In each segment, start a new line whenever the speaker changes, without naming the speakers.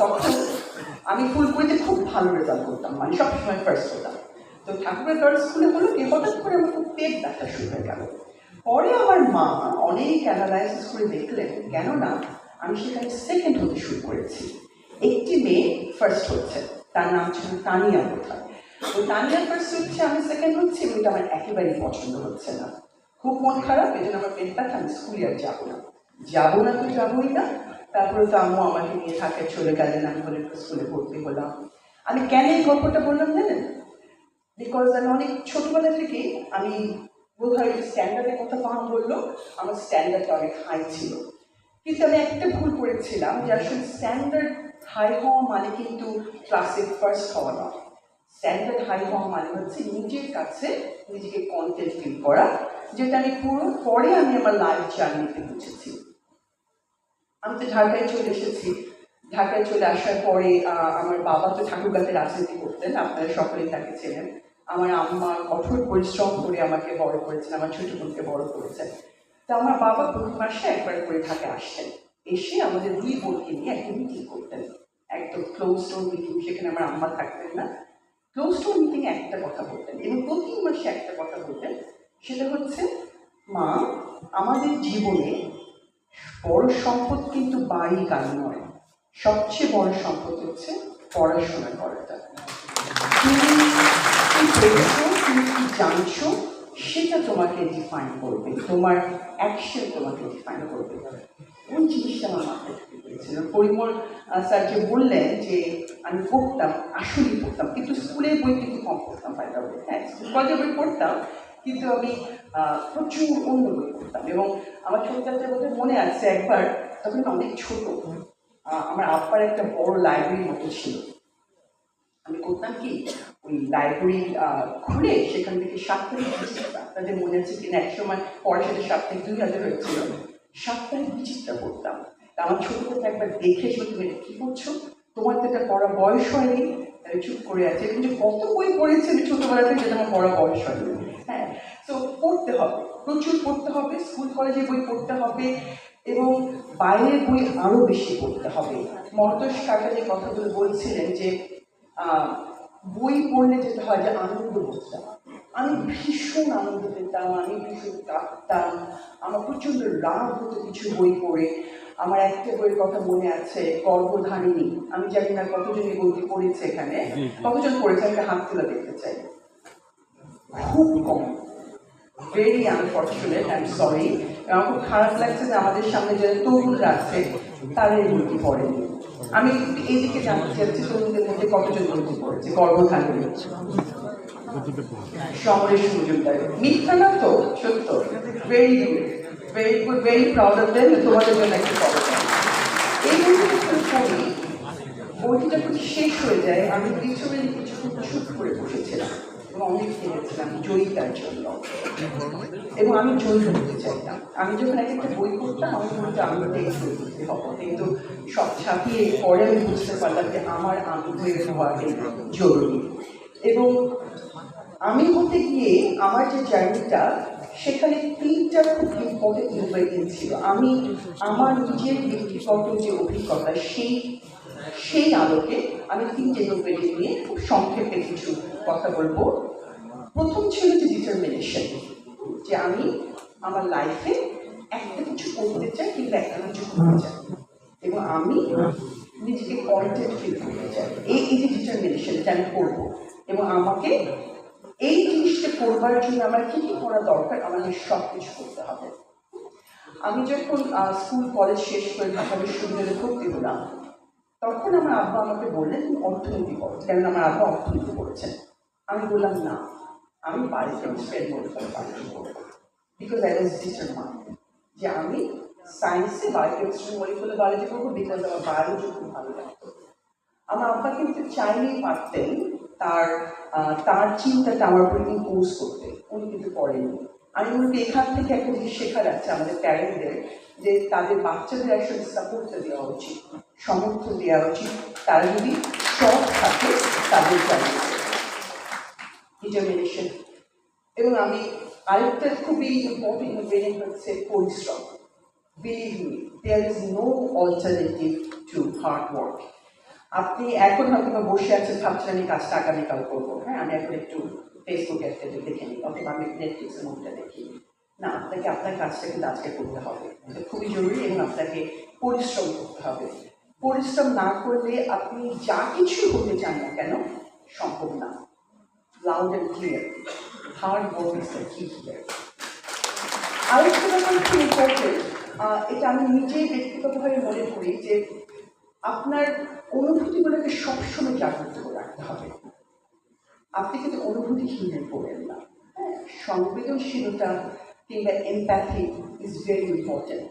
তখন আমি ফুলকুড়িতে খুব ভালো রেজাল্ট করতাম মানে সবসময় ফার্স্ট হতাম। তো ঠাকুরের গার্লস স্কুলে হলো কি, হঠাৎ করে আমার খুব পেট ব্যথা শুরু হয়ে গেল। পরে আমার মা অনেক অ্যানালাইসিস করে দেখলেন কেননা আমি সেখানে সেকেন্ড হতে শুরু করেছি। একটি মেয়ে ফার্স্ট হচ্ছে, তার নাম ছিল তানিয়া কোথায় তো তানিয়া ফার্স্ট হচ্ছে, আমি সেকেন্ড হচ্ছি এটা আমার একেবারেই পছন্দ হচ্ছে না। খুব মন খারাপ এই আমার পেট ব্যথা, আমি স্কুলে আর যাব না। যাব না তো যাবোই না। তারপরে তো আম্মু আমাকে নিয়ে থাকে চলে গেলেন, আমি বলে স্কুলে ভর্তি হলাম। আমি কেন এই গল্পটা বললাম জানেন? বিকজ আমি অনেক ছোটবেলা থেকে আমি বোধহয় স্ট্যান্ডার্ডের কথা পাহা বলল, আমার স্ট্যান্ডার্ডটা অনেক হাই ছিল। কিন্তু আমি একটা ভুল করেছিলাম যে আসলে স্ট্যান্ডার্ড হাই হওয়া মানে কিন্তু ক্লাসে ফার্স্ট হওয়া নয় স্ট্যান্ডার্ড হাই হওয়া মানে হচ্ছে নিজের কাছে নিজেকে কন্টেন্ট ফিল করা, যেটা আমি পুরো পরে আমি আমার লাইফ জার্নিতে বুঝেছি। আমি তো ঢাকায় চলে এসেছি। ঢাকায় চলে আসার পরে আমার বাবা তো ঠাকুরগাতে রাজনীতি করতেন, আপনারা সকলেই তাকে ছিলেন আমার আম্মা কঠোর পরিশ্রম করে আমাকে বড় করেছেন, আমার ছোট বোনকে বড় করেছেন। তো আমার বাবা প্রতি মাসে একবার করে ঢাকা আসতেন। এসে আমাদের দুই বোনকে নিয়ে একটা মিটিং করতেন। একদম ক্লোজ ডোর মিটিং সেখানে আমার আম্মা থাকতেন না। ক্লোজ ডোর মিটিং একটা কথা বলতেন এবং প্রতি মাসে একটা কথা বলতেন। সেটা হচ্ছে, মা, আমাদের জীবনে বড় সম্পদ কিন্তু বাড়ি গাড়ি নয়। সবচেয়ে বড় সম্পদ হচ্ছে পড়াশোনা করাটা তুমি তুমি কি জানছো, সেটা তোমাকে ডিফাইন করবে। তোমার অ্যাকশন তোমাকে ডিফাইন করবে। ওই জিনিসটা আমার মাথায় গিয়েছিল পরিমল স্যার যে বললেন যে আমি পড়তাম, আসলেই পড়তাম, কিন্তু স্কুলের বই কিন্তু কম পড়তাম বাইরে হ্যাঁ স্কুল কলেজে বই পড়তাম, কিন্তু আমি প্রচুর অন্য বই পড়তাম এবং আমার ছোটবেলার মধ্যে মনে আছে একবার, তখন অনেক ছোট আমার আব্বার একটা বড় লাইব্রেরির মতো ছিল। আমি করতাম কি, ওই লাইব্রেরি খুলে সেখান থেকে সাপ্তাহিক বিচিত্রা, আপনাদের মনে আছে কিনা? এক সময় সেটা সাপ্তাহিক দুই হাজার হয়েছিল। সাপ্তাহিক বিচিত্রা করতাম তা আমার ছোট থেকে একবার দেখে এসে তুমি কি করছ তোমার তো এটা পড়া বয়স হয়নি। চুপ করে আছে। কিন্তু কত বই পড়েছি ছোটবেলা থেকে যেটা আমার পড়া বয়স হয়নি। হ্যাঁ তো পড়তে হবে। প্রচুর পড়তে হবে স্কুল কলেজে বই পড়তে হবে এবং বাইরের বই আরও বেশি পড়তে হবে। মরতোষ কাকা যে কথাগুলো বলছিলেন যে বই পড়লে যেটা হয় যে আনন্দ বোধটা আমি ভীষণ আনন্দ পেতাম আমি ভীষণ কাঁদতাম। আমার প্রচণ্ড রাগ হতো কিছু বই পড়ে। আমার একটা বইয়ের কথা মনে আছে গর্ভধারিণী। আমি জানি না কতজন এই বইটি পড়েছে এখানে। কতজন পড়েছে? আমি একটা হাত তুলে দেখতে চাই। খুব very unfortunate I am sorry খুব খারাপ লাগছে যে আমাদের সামনে যারা তরুণরা আছে তারা এই পড়েনি আমি এইদিকে জানতে চাচ্ছি তরুণদের মধ্যে কতজন বইটি পড়েছে? গর্ভধারণী সমরেশ মজুমদার। মিথ্যা না তো? সত্য। Very very good very proud of then তোমাদের জন্য একটা এই যখন বইটি শেষ হয়ে যায়, আমি পিছনে কিছুক্ষণ চুপ করে বসেছিলাম। জয়িতার জন্য। এবং আমি জয়ী হতে চাইতাম। আমি যখন এক একটা বই পড়তাম, আমি বলতে আমি হব। কিন্তু সব ছাপিয়ে পরে আমি বুঝতে পারলাম যে আমার আমি হয়ে হওয়াটাই জরুরি এবং আমি হতে গিয়ে আমার যে জার্নিটা, সেখানে তিনটা খুব ইম্পর্টেন্ট ইনগ্রেডিয়েন্ট ছিল। আমি আমার নিজের ব্যক্তিগত যে অভিজ্ঞতা, সেই সেই আলোকে আমি তিনটে ইনগ্রেডিয়েন্ট নিয়ে খুব সংক্ষেপে কিছু কথা বলব। প্রথম ছিল যে ডিটারমিনেশন যে আমি আমার লাইফে একটা কিছু করতে চাই কিংবা একটা কিছু করতে চাই। এবং আমি নিজেকে কন্টেন্ট ফিল করতে চাই। এই এই যে ডিটারমিনেশন এটা আমি করব। এবং আমাকে এই জিনিসটা করবার জন্য আমার কি কি করা দরকার, আমাকে সব কিছু করতে হবে। আমি যখন স্কুল কলেজ শেষ করে ঢাকা বিশ্ববিদ্যালয়ে ভর্তি হলাম, তখন আমার আব্বা আমাকে বললেন, তুমি অর্থনীতি করো। কেননা আমার আব্বা অর্থনীতি করেছেন। আমি বললাম, না। আমি বলে পাঠ্য করব বিকজ আই ওয়াজ ডিটারমাইন্ড যে আমি সায়েন্সে বায়োকেমিস্ট্রি মলিকুলার বায়োলজি করব বিকজ আমার বায়োলজি খুব ভালো লাগতো। আমার আব্বা কিন্তু চাইলেই পারতেন, তার তার চিন্তাটা আমার উপর ইম্পোজ করতে। উনি কিন্তু করেননি। আমি করি এখান থেকে একটা জিনিস শেখার আছে আমাদের প্যারেন্টদের যে তাদের বাচ্চাদের আসলে সাপোর্টটা দেওয়া উচিত, সমর্থন দেওয়া উচিত। তারা যদি সৎ থাকে, তাদের জানিয়ে। ডিটারমিনেশন এবং আমি আরেকটা খুবই ইম্পর্টেন্ট ইনগ্রেডিয়েন্ট হচ্ছে পরিশ্রম Believe me, there is no alternative to hard work. আপনি এখন হয়তো বসে আছেন ভাবছেন আমি কাজটা আগামীকাল করব। হ্যাঁ আমি এখন একটু ফেসবুকে একটা দেখে নিই অথবা আমি নেটফ্লিক্সের মুভিটা দেখি। না আপনাকে আপনার কাজটা কিন্তু আজকে করতে হবে। খুবই জরুরি এবং আপনাকে পরিশ্রম করতে হবে। পরিশ্রম না করলে আপনি যা কিছু হতে চান না কেন সম্ভব না। Loud and clear hard work is the key here আরেকটা ব্যাপার খুব ইম্পর্টেন্ট এটা আমি নিজেই ব্যক্তিগতভাবে মনে করি যে আপনার অনুভূতিগুলোকে সবসময় জাগ্রত করে রাখতে হবে। আপনি কিন্তু অনুভূতিহীন হয়ে পড়েন না। হ্যাঁ সংবেদনশীলতা কিংবা এমপ্যাথি ইজ ভেরি ইম্পর্টেন্ট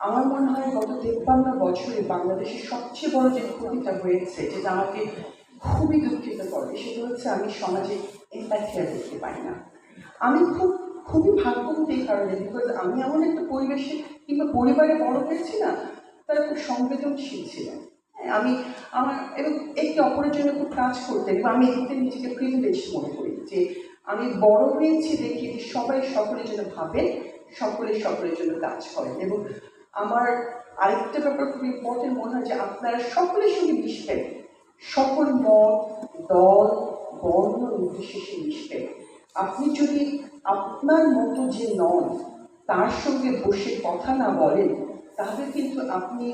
আমার মনে হয় গত তেপ্পান্ন বছরে বাংলাদেশের সবচেয়ে বড় যে ক্ষতিটা হয়েছে, যেটা আমাকে খুবই দুঃখিত করে। সেটা হচ্ছে আমি সমাজে এমপ্যাথি আর দেখতে পাই না। আমি খুব খুবই ভাগ্যবতী এই কারণে বিকজ আমি এমন একটা পরিবেশে কিংবা পরিবারে বড় হয়েছি না তারা খুব সংবেদনশীল ছিলেন। হ্যাঁ, আমি আমার এবং একটি অপরের জন্য খুব কাজ করতেন এবং আমি এতে নিজেকে প্রিভিলেজ মনে করি যে আমি বড় হয়েছি দেখি সবাই সকলের জন্য ভাবে সকলে সকলের জন্য কাজ করেন। এবং আমার আরেকটা ব্যাপার খুব ইম্পর্টেন্ট মনে হয় যে আপনারা সকলের সঙ্গে মিশবেন। সকল মত, দল, বর্ণ নির্বিশেষে মিশবেন আপনি যদি আপনার মতো যে নন, তার সঙ্গে বসে কথা না বলেন, তাহলে কিন্তু আপনি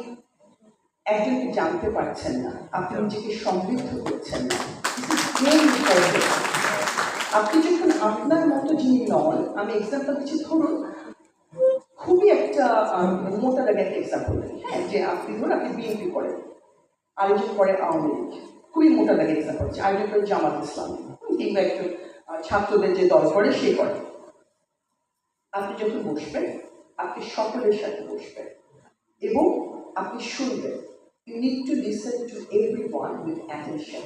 একজনকে জানতে পারছেন না। আপনি নিজেকে সমৃদ্ধ করছেন না. আপনি যখন আপনার মতো যিনি নন, আমি এক্সাম্পল দিচ্ছি, ধরুন, খুবই একটা মোটা দাগে একটা এক্সাম্পল হ্যাঁ যে আপনি, ধরুন আপনি বিএনপি করেন। আরেকজন করে আওয়ামী লীগ। খুবই মোটা দাগে এক্সাম্পল হচ্ছে আরেকজন করে জামাত ইসলাম। কিংবা আহ, ছাত্রদের যে দল করে সে করে। আপনি যখন বসবেন আপনি সকলের সাথে বসবেন এবং আপনি শুনবেন you need to listen to everyone with attention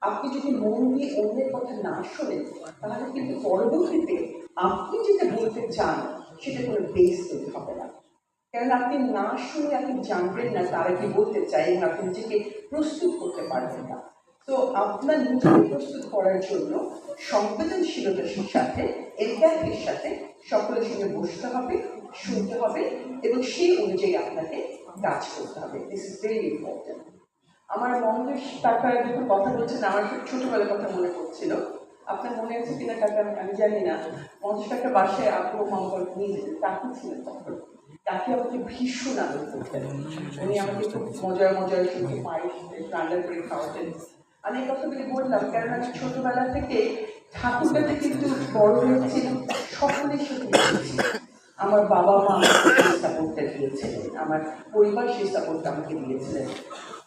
আপনি যদি মন দিয়ে অন্যের কথা না শোনেন তাহলে কিন্তু পরবর্তীতে আপনি যেটা বলতে চান সেটা কোনো বেস তৈরি হবে না। কারণ আপনি না শুনে আপনি জানবেন না তারা কি বলতে চাই এবং আপনি নিজেকে প্রস্তুত করতে পারবেন না। তো আপনার নিজেকে প্রস্তুত করার জন্য সংবেদনশীলতার সাথে এমপ্যাথির সাথে সকলের সঙ্গে বসতে হবে, শুনতে হবে এবং সেই অনুযায়ী আপনাকে কাজ করতে হবে। দিস ইজ ভেরি ইম্পর্টেন্ট আমার মহেশ কাকা যখন কথা বলছেন, আমার খুব ছোটবেলার কথা মনে পড়ছিল। আপনার মনে আছে কিনা কাকা? আমি- জানি না। মহেশ কাকা বাসায় আপু মঙ্গল নিয়ে যেতেন কাকু ছিলেন তখন। তাকে আমাকে ভীষণ আদর করতেন। উনি আমাকে খুব মজার মজার শুধু পায়েস রান্না করে খাওয়াতেন। আমি এই কথাগুলি বললাম কারণ আমি ছোটবেলা থেকে ঠাকুরটাতে কিন্তু বড় হয়েছি সকলের সাথে আমার বাবা মা সাপোর্টটা দিয়েছিলেন। আমার পরিবার সেই সাপোর্টটা আমাকে দিয়েছিলেন।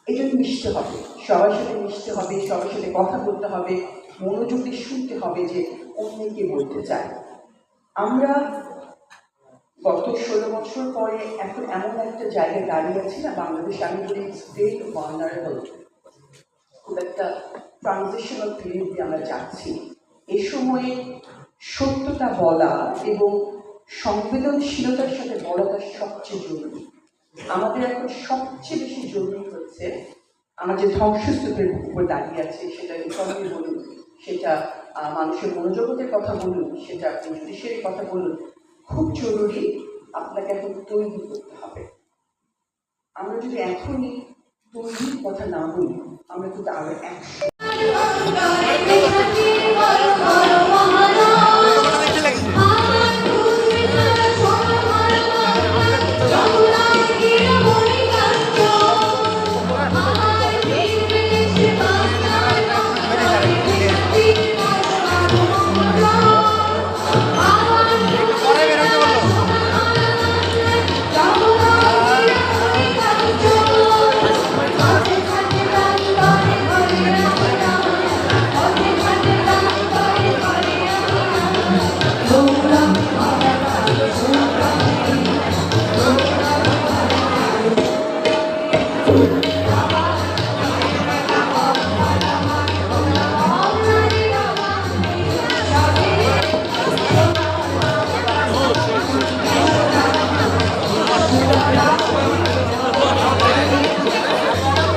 এই জন্য মিশতে হবে। সবার সাথে মিশতে হবে সবার সাথে কথা বলতে হবে মনোযোগ দিয়ে শুনতে হবে যে অন্য কে বলতে চায়। আমরা গত ষোলো বছর পরে এখন এমন একটা জায়গায় দাঁড়িয়ে আছি না, বাংলাদেশ আমি বলি ভেরি ভালনারেবল খুব একটা ট্রানজিশনাল পিরিয়ড দিয়ে আমরা যাচ্ছি। এ সময়ে সত্যটা বলা এবং সংবেদনশীলতার সাথে বলাটা সবচেয়ে জরুরি। আমাদের এখন সবচেয়ে বেশি জরুরি হচ্ছে আমরা যে ধ্বংসস্তূপের উপর দাঁড়িয়ে আছে, সেটা ইকনমি বলুন, সেটা মানুষের মনোজগতের কথা বলুন, সেটা আপনি জুডিশিয়ারির কথা বলুন খুব জরুরি আপনাকে এখন তৈরি করতে হবে। আমরা যদি এখনই তৈরির কথা না বলি, আমরা কিন্তু আরও একশো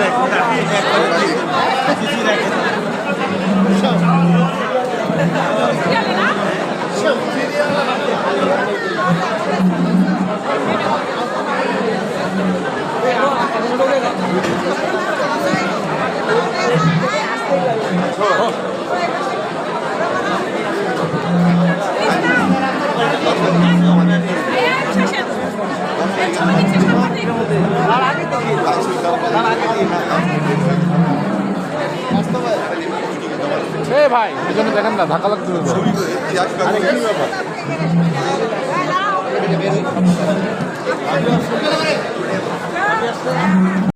দেখলাম
বাবারে বাবা
ভাই পিছনে দেখেন না ধাক্কা লাগতে হবে